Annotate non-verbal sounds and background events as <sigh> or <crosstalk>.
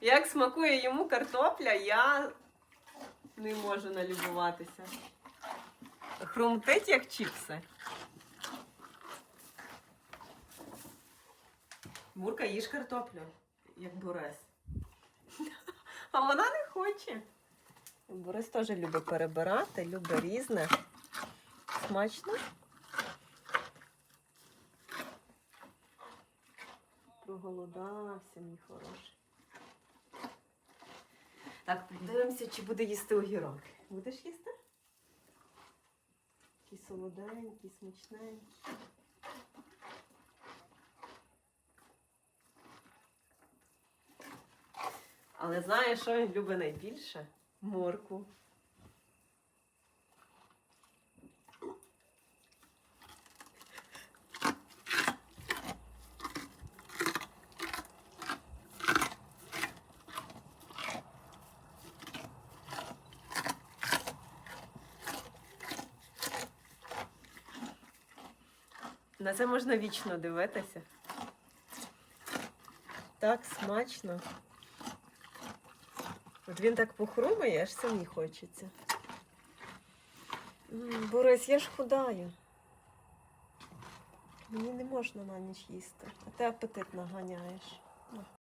Як смакує йому картопля, я не можу налюбуватися. Хрумтить, як чіпси. Мурка, їж картоплю, як Борис. <laughs> А вона не хоче. Борис теж любить перебирати, любить різне. Смачно. Проголодався, мій хороший. Так, подивимося, чи буде їсти огірок. Будеш їсти? Такий солоденький, смачненький. Але знаєш, що він любить найбільше? Морку. На це можна вічно дивитися. Так смачно. От він так похрумає, аж самі хочеться. Борис, я ж худаю. Мені не можна на ніч їсти. А ти апетит наганяєш. На.